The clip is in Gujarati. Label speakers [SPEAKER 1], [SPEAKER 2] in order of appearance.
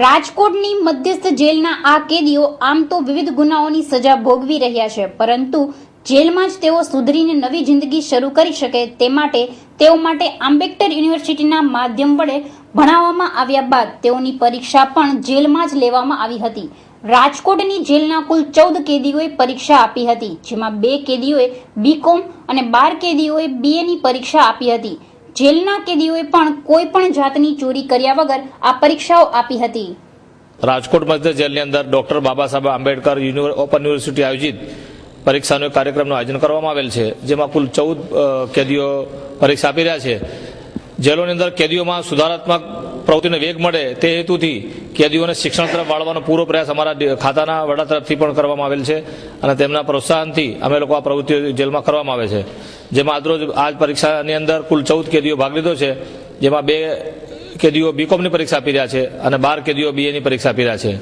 [SPEAKER 1] રાજકોટની મધ્યસ્થ જેલના આ કેદીઓ આમ તો વિવિધ ગુનાઓની સજા ભોગવી રહ્યા છે, પરંતુ જેલમાં જ તેઓ સુધરીને નવી જિંદગી શરૂ કરી શકે તે માટે તેઓ માટે આંબેડકર યુનિવર્સિટીના માધ્યમ વડે ભણાવવામાં આવ્યા બાદ તેઓની પરીક્ષા પણ જેલમાં જ લેવામાં આવી હતી. રાજકોટની જેલના કુલ ચૌદ કેદીઓએ પરીક્ષા આપી હતી, જેમાં બે કેદીઓએ બીકોમ અને બાર કેદીઓએ બીએની પરીક્ષા આપી હતી. જેલના કેદીઓએ પણ કોઈ પણ જાતની ચોરી કર્યા વગર આ પરીક્ષાઓ આપી હતી.
[SPEAKER 2] રાજકોટ મધ્ય જેલની અંદર doctor Baba Saheb Ambedkar open university આયોજિત પરીક્ષાનો કાર્યક્રમનું આયોજન કરવામાં આવેલ છે, જેમાં કુલ ચૌદ કેદીઓ પરીક્ષા આપી રહ્યા છે. જેલોની અંદર કેદીઓમાં સુધારાત્મક પ્રવૃત્તિને વેગ મળે તે હેતુથી કેદીઓને શિક્ષણ તરફ વાળવાનો પૂરો પ્રયાસ અમારા ખાતાના વડા તરફથી પણ કરવામાં આવેલ છે અને તેમના પ્રોત્સાહનથી અમે લોકો આ પ્રવૃત્તિઓ જેલમાં કરવામાં આવે છે. જેમાં આજરોજ આજ પરીક્ષાની અંદર કુલ ચૌદ કેદીઓ ભાગ લીધો છે. જેમાં બે કેદીઓ બીકોમની પરીક્ષા આપી રહ્યા છે અને બાર કેદીઓ બીએની પરીક્ષા આપી રહ્યા છે.